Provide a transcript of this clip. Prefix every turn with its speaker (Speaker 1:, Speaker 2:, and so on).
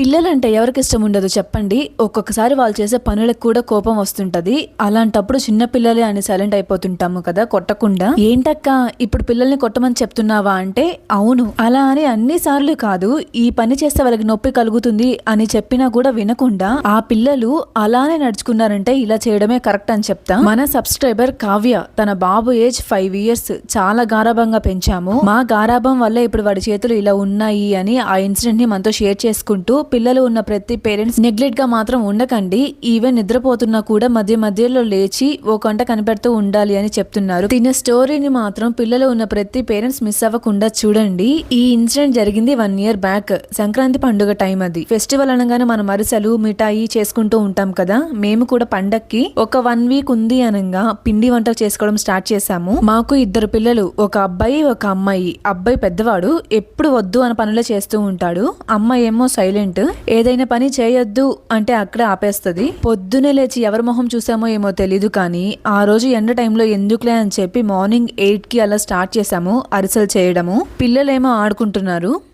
Speaker 1: పిల్లలంటే ఎవరికి ఇష్టం ఉండదు చెప్పండి. ఒక్కొక్కసారి వాళ్ళు చేసే పనులకు కూడా కోపం వస్తుంటది. అలాంటప్పుడు చిన్న పిల్లలే అని సైలెంట్ అయిపోతుంటాము కదా కొట్టకుండా. ఏంటక్క ఇప్పుడు పిల్లల్ని కొట్టమని చెప్తున్నావా అంటే అవును. అలా అని అన్ని సార్లు కాదు ఈ పని చేస్తే వాళ్ళకి నొప్పి కలుగుతుంది అని చెప్పినా కూడా వినకుండా ఆ పిల్లలు అలానే నడుచుకున్నారంటే ఇలా చేయడమే కరెక్ట్ అని చెప్తా. మన సబ్స్క్రైబర్ కావ్య తన బాబు ఏజ్ ఫైవ్ ఇయర్స్ చాలా గారాభంగా పెంచాము. మా గారాభం వల్ల ఇప్పుడు వాడి చేతులు ఇలా ఉన్నాయి అని ఆ ఇన్సిడెంట్ని మనతో షేర్ చేసుకుంటూ పిల్లలు ఉన్న ప్రతి పేరెంట్స్ నెగ్లెట్గా మాత్రం ఉండకండి. ఈవెన్ నిద్రపోతున్నా కూడా మధ్య మధ్యలో లేచి ఓ కంట కనిపెడుతూ ఉండాలి అని చెప్తున్నారు. తిన స్టోరీని మాత్రం పిల్లలు ఉన్న ప్రతి పేరెంట్స్ మిస్ అవ్వకుండా చూడండి. ఈ ఇన్సిడెంట్ జరిగింది వన్ ఇయర్ బ్యాక్. సంక్రాంతి పండుగ టైం అది. ఫెస్టివల్ అనగానే మనం అరిసెలు మిఠాయి చేసుకుంటూ ఉంటాం కదా? మేము కూడా పండక్కి ఒక వన్ వీక్ ఉంది అనగా పిండి వంటలు చేసుకోవడం స్టార్ట్ చేశాము. మాకు ఇద్దరు పిల్లలు ఒక అబ్బాయి ఒక అమ్మాయి. అబ్బాయి పెద్దవాడు ఎప్పుడు వద్దు అని పనులే చేస్తూ ఉంటాడు. అమ్మాయి ఏమో సైలెంట్. ఏదైనా పని చేయొద్దు అంటే అక్కడే ఆపేస్తది. పొద్దునే లేచి ఎవరి మొహం చూసామో ఏమో తెలీదు కానీ ఆ రోజు ఎండ టైంలో ఎందుకులే అని చెప్పి మార్నింగ్ ఎయిట్కి అలా స్టార్ట్ చేశాము అరిసెలు చేయడము. పిల్లలేమో ఆడుకుంటున్నారు.